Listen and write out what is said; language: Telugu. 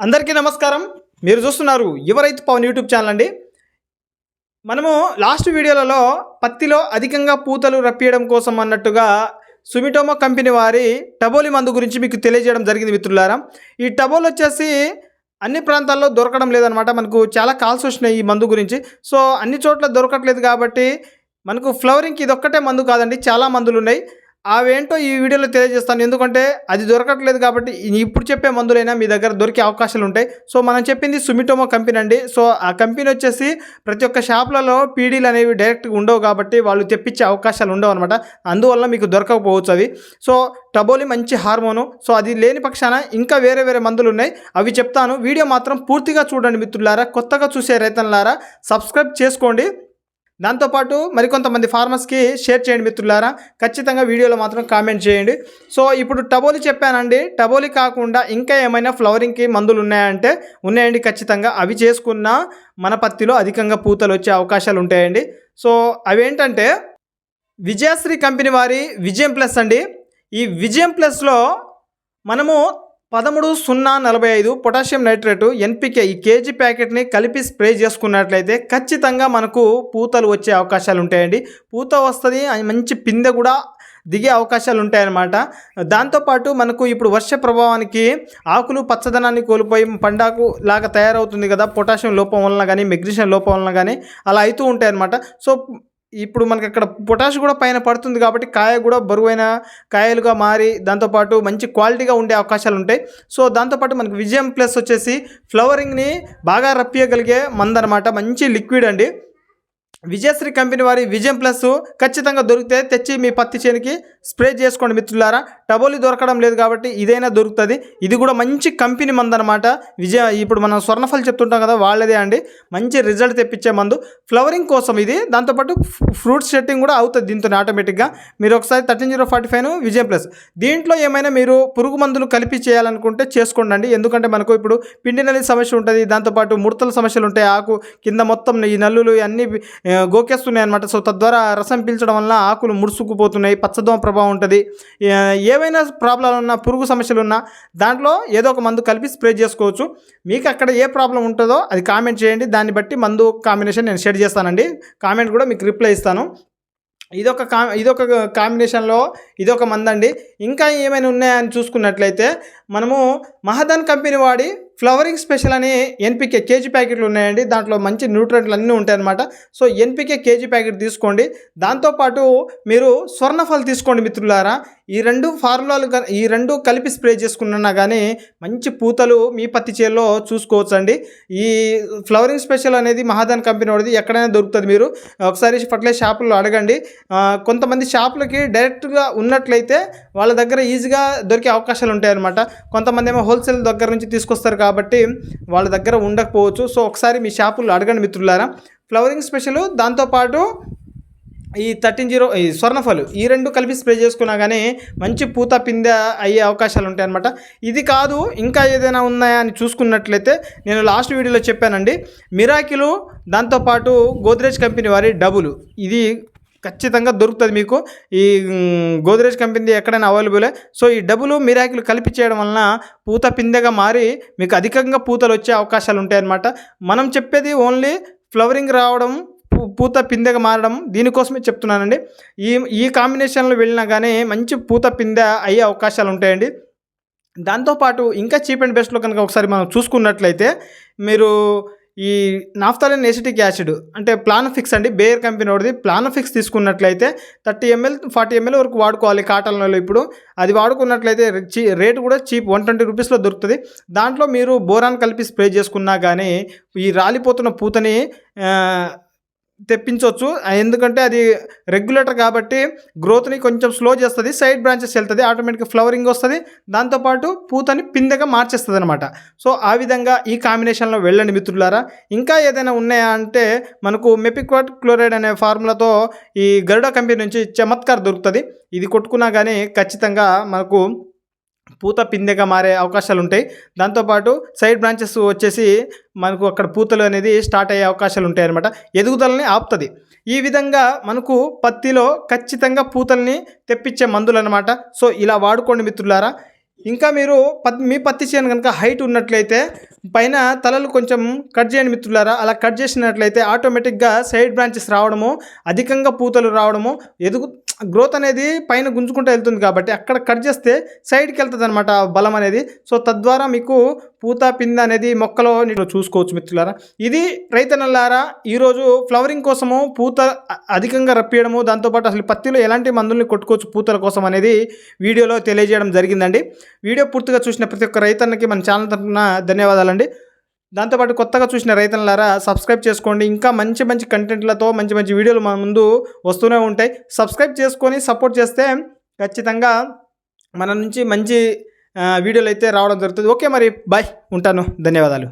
అందరికీ నమస్కారం. మీరు చూస్తున్నారు యువరైతు పవన్ యూట్యూబ్ ఛానల్ అండి. మనము లాస్ట్ వీడియోలలో పత్తిలో అధికంగా పూతలు రప్పియడం కోసం అన్నట్టుగా సుమిటోమో కంపెనీ వారి టబోలి మందు గురించి మీకు తెలియజేయడం జరిగింది మిత్రులారా. ఈ టబోల్ వచ్చేసి అన్ని ప్రాంతాల్లో దొరకడం లేదనమాట మనకు చాలా కాల్స్ వచ్చినాయి ఈ మందు గురించి. సో అన్ని చోట్ల దొరకట్లేదు కాబట్టి మనకు ఫ్లవరింగ్కి ఇది ఒక్కటే మందు కాదండి. చాలా మందులు ఉన్నాయి అవేంటో ఈ వీడియోలో తెలియజేస్తాను. ఎందుకంటే అది దొరకట్లేదు కాబట్టి ఇప్పుడు చెప్పే మందులైనా మీ దగ్గర దొరికే అవకాశాలు ఉంటాయి. సో మనం చెప్పింది సుమిటోమో కంపెనీ అండి. సో ఆ కంపెనీ వచ్చేసి ప్రతి ఒక్క షాపులలో పీడీలు అనేవి డైరెక్ట్గా ఉండవు కాబట్టి వాళ్ళు తెప్పించే అవకాశాలు ఉండవు అనమాట అందువల్ల మీకు దొరకకపోవచ్చు అవి. సో టబోలి మంచి హార్మోను. సో అది లేని పక్షాన ఇంకా వేరే వేరే మందులు ఉన్నాయి. అవి చెప్తాను. వీడియో మాత్రం పూర్తిగా చూడండి మిత్రులారా. కొత్తగా చూసే రైతన్లారా సబ్స్క్రైబ్ చేసుకోండి. దాంతోపాటు మరికొంతమంది ఫార్మర్స్కి షేర్ చేయండి మిత్రులారా. ఖచ్చితంగా వీడియోలో మాత్రం కామెంట్ చేయండి. సో ఇప్పుడు టబోలి చెప్పానండి. టబోలి కాకుండా ఇంకా ఏమైనా ఫ్లవరింగ్కి మందులు ఉన్నాయంటే ఉన్నాయండి ఖచ్చితంగా. అవి చేసుకున్న మన పత్తిలో అధికంగా పూతలు వచ్చే అవకాశాలు ఉంటాయండి. సో అవేంటంటే విజయశ్రీ కంపెనీ వారి విజయం ప్లస్ అండి. ఈ విజయం ప్లస్లో మనము పదమూడు సున్నా నలభై ఐదు పొటాషియం నైట్రేటు ఎన్పికే ఈ కేజీ ప్యాకెట్ని కలిపి స్ప్రే చేసుకున్నట్లయితే ఖచ్చితంగా మనకు పూతలు వచ్చే అవకాశాలు ఉంటాయండి. పూత వస్తుంది అది మంచి పిందె కూడా దిగే అవకాశాలు ఉంటాయన్నమాట. దాంతోపాటు మనకు ఇప్పుడు వర్ష ప్రభావానికి ఆకులు పచ్చదనాన్ని కోల్పోయి పండాకు లాగా తయారవుతుంది కదా పొటాషియం లోపం వలన కానీ మెగ్నీషియం లోపం వలన కానీ అలా అవుతూ ఉంటాయన్నమాట. సో ఇప్పుడు మనకి అక్కడ పొటాష్ కూడా పైన పడుతుంది కాబట్టి కాయ కూడా బరువైన కాయలుగా మారి దాంతోపాటు మంచి క్వాలిటీగా ఉండే అవకాశాలు ఉంటాయి. సో దాంతోపాటు మనకి విజయం ప్లస్ వచ్చేసి ఫ్లవరింగ్ని బాగా రప్పియగలిగే మందనమాట మంచి లిక్విడ్ అండి. విజయశ్రీ కంపెనీ వారి విజయం ప్లస్ ఖచ్చితంగా దొరికితే తెచ్చి మీ పత్తి చేనికి స్ప్రే చేసుకోండి మిత్రులారా. టబోలి దొరకడం లేదు కాబట్టి ఇదైనా దొరుకుతుంది. ఇది కూడా మంచి కంపెనీ మందు అనమాట విజయ ఇప్పుడు మనం స్వర్ణఫల్ చెప్తుంటాం కదా వాళ్ళదే అండి. మంచి రిజల్ట్ తెప్పించే మందు. ఫ్లవరింగ్ కోసం ఇది. దాంతోపాటు ఫ్రూట్ సెట్టింగ్ కూడా అవుతుంది దీంతో ఆటోమేటిక్గా. మీరు ఒకసారి థర్టీన్ జీరో ఫార్టీ ఫైవ్ విజయం ప్లస్. దీంట్లో ఏమైనా మీరు పురుగు మందులు కలిపి చేయాలనుకుంటే చేసుకోండి ఎందుకంటే మనకు ఇప్పుడు పిండి నల్లి సమస్య ఉంటుంది. దాంతోపాటు ముడతల సమస్యలు ఉంటాయి. ఆకు కింద మొత్తం ఈ నల్లులు అన్నీ గోకేస్తున్నాయి అనమాట సో తద్వారా రసం పీల్చడం వల్ల ఆకులు ముడుసుకుపోతున్నాయి పచ్చదోమ ప్రభావం ఉంటుంది. ఏవైనా ప్రాబ్లం ఉన్నా పురుగు సమస్యలు ఉన్నా దాంట్లో ఏదో ఒక మందు కలిపి స్ప్రే చేసుకోవచ్చు. మీకు అక్కడ ఏ ప్రాబ్లం ఉంటుందో అది కామెంట్ చేయండి. దాన్ని బట్టి మందు కాంబినేషన్ నేను షేర్ చేస్తానండి. కామెంట్ కూడా మీకు రిప్లై ఇస్తాను. ఇదొక కా ఇదొక కాంబినేషన్లో ఇదొక మందండి. ఇంకా ఏమైనా ఉన్నాయని చూసుకున్నట్లయితే మనము మహదన్ కంపెనీ వాడి ఫ్లవరింగ్ స్పెషల్ అని ఎన్పికే కేజీ ప్యాకెట్లు ఉన్నాయండి. దాంట్లో మంచి న్యూట్రెంట్లు అన్నీ ఉంటాయన్నమాట. సో ఎన్పికే కేజీ ప్యాకెట్ తీసుకోండి. దాంతోపాటు మీరు స్వర్ణఫల్ తీసుకోండి మిత్రులారా. ఈ రెండు ఫార్ములాలు ఈ రెండు కలిపి స్ప్రే చేసుకున్నా కానీ మంచి పూతలు మీ పత్తి చేలో చూసుకోవచ్చండి. ఈ ఫ్లవరింగ్ స్పెషల్ అనేది మహాదాన్ కంపెనీ వాడిది. ఎక్కడైనా దొరుకుతుంది మీరు. ఒకసారి ఫర్టిలైజర్ షాపుల్లో అడగండి. కొంతమంది షాపులకి డైరెక్ట్గా ఉన్నట్లయితే వాళ్ళ దగ్గర ఈజీగా దొరికే అవకాశాలు ఉంటాయన్నమాట. కొంతమంది ఏమో హోల్సేల్ దగ్గర నుంచి తీసుకొస్తారు కాబట్టి వాళ్ళ దగ్గర ఉండకపోవచ్చు. సో ఒకసారి మీ షాపుల్లో అడగండి మిత్రులారా. ఫ్లవరింగ్ స్పెషల్ దాంతోపాటు ఈ థర్టీన్ జీరో ఈ స్వర్ణఫలు ఈ రెండు కలిపి స్ప్రే చేసుకున్నా కానీ మంచి పూత పిందె అయ్యే అవకాశాలు ఉంటాయి అనమాట ఇది కాదు ఇంకా ఏదైనా ఉన్నాయా అని చూసుకున్నట్లయితే నేను లాస్ట్ వీడియోలో చెప్పానండి. మిరాకిలు దాంతోపాటు గోద్రేజ్ కంపెనీ వారి డబులు. ఇది ఖచ్చితంగా దొరుకుతుంది మీకు. ఈ గోద్రేజ్ కంపెనీ ఎక్కడైనా అవైలబులే సో ఈ డబ్బులు మిరాకిల్ కలిపి చేయడం వలన పూత పిందెగా మారి మీకు అధికంగా పూతలు వచ్చే అవకాశాలు ఉంటాయన్నమాట. మనం చెప్పేది ఓన్లీ ఫ్లవరింగ్ రావడం పూ- పూత పిందెగా మారడం దీనికోసమే చెప్తున్నానండి. ఈ ఈ కాంబినేషన్లో వెళ్ళినా కానీ మంచి పూత పిందె అయ్యే అవకాశాలు ఉంటాయండి. దాంతోపాటు ఇంకా చీప్ అండ్ బెస్ట్లో కనుక ఒకసారి మనం చూసుకున్నట్లయితే మీరు ఈ నాఫ్తాలిన్ ఎసిటిక్ యాసిడ్ అంటే ప్లానఫిక్స్ అండి. బేయర్ కంపెనీ వాడిది. ప్లానఫిక్స్ తీసుకున్నట్లయితే థర్టీ ఎంఎల్ ఫార్టీ ఎంఎల్ వరకు వాడుకోవాలి కాటన్లలో ఇప్పుడు. అది వాడుకున్నట్లయితే చీ రేటు కూడా చీప్ వన్ ట్వంటీ రూపీస్లో దొరుకుతుంది. దాంట్లో మీరు బోరాన్ కలిపి స్ప్రే చేసుకున్నా కానీ ఈ రాలిపోతున్న పూతని తెప్పించవచ్చు. ఎందుకంటే అది రెగ్యులేటర్ కాబట్టి గ్రోత్ని కొంచెం స్లో చేస్తుంది సైడ్ బ్రాంచెస్ వెళ్తుంది ఆటోమేటిక్గా ఫ్లవరింగ్ వస్తుంది దాంతోపాటు పూతని పిందెగా మార్చేస్తుంది అనమాట సో ఆ విధంగా ఈ కాంబినేషన్లో వెళ్ళండి మిత్రులారా. ఇంకా ఏదైనా ఉన్నాయా అంటే మనకు మెపిక్వాట్ క్లోరైడ్ అనే ఫార్ములాతో ఈ గరుడ కంపెనీ నుంచి చమత్కార్ దొరుకుతుంది. ఇది కొట్టుకున్నా కానీ ఖచ్చితంగా మనకు పూత పిందెగా మారే అవకాశాలు ఉంటాయి దాంతోపాటు సైడ్ బ్రాంచెస్ వచ్చేసి మనకు అక్కడ పూతలు అనేది స్టార్ట్ అయ్యే అవకాశాలు ఉంటాయి అనమాట ఎదుగుదలని ఆపుతుంది. ఈ విధంగా మనకు పత్తిలో ఖచ్చితంగా పూతల్ని తెప్పించే మందులు అనమాట సో ఇలా వాడుకోండి మిత్రులారా. ఇంకా మీరు పత్ మీ పత్తి చేను కనుక హైట్ ఉన్నట్లయితే పైన తలలు కొంచెం కట్ చేయండి మిత్రులారా. అలా కట్ చేసినట్లయితే ఆటోమేటిక్గా సైడ్ బ్రాంచెస్ రావడము అధికంగా పూతలు రావడము ఎదుగు గ్రోత్ అనేది పైన గుంజుకుంటూ వెళ్తుంది కాబట్టి అక్కడ కట్ చేస్తే సైడ్కి వెళ్తుంది అనమాట బలం అనేది. సో తద్వారా మీకు పూత పింద అనేది మొక్కలో మీరు చూసుకోవచ్చు మిత్రులారా. ఇది రైతన్నలారా ఈరోజు ఫ్లవరింగ్ కోసము పూత అధికంగా రప్పియడము దాంతోపాటు అసలు పత్తిలో ఎలాంటి మందుల్ని కొట్టుకోవచ్చు పూతల కోసం అనేది వీడియోలో తెలియజేయడం జరిగిందండి. వీడియో పూర్తిగా చూసిన ప్రతి ఒక్క రైతన్నకి మన ఛానల్ తరఫున ధన్యవాదాలండి. దాంతోపాటు కొత్తగా చూసిన రైతులారా సబ్స్క్రైబ్ చేసుకోండి. ఇంకా మంచి మంచి కంటెంట్లతో మంచి మంచి వీడియోలు మన ముందు వస్తూనే ఉంటాయి. సబ్స్క్రైబ్ చేసుకొని సపోర్ట్ చేస్తే ఖచ్చితంగా మన నుంచి మంచి వీడియోలు అయితే రావడం జరుగుతుంది. ఓకే మరి బాయ్ ఉంటాను. ధన్యవాదాలు.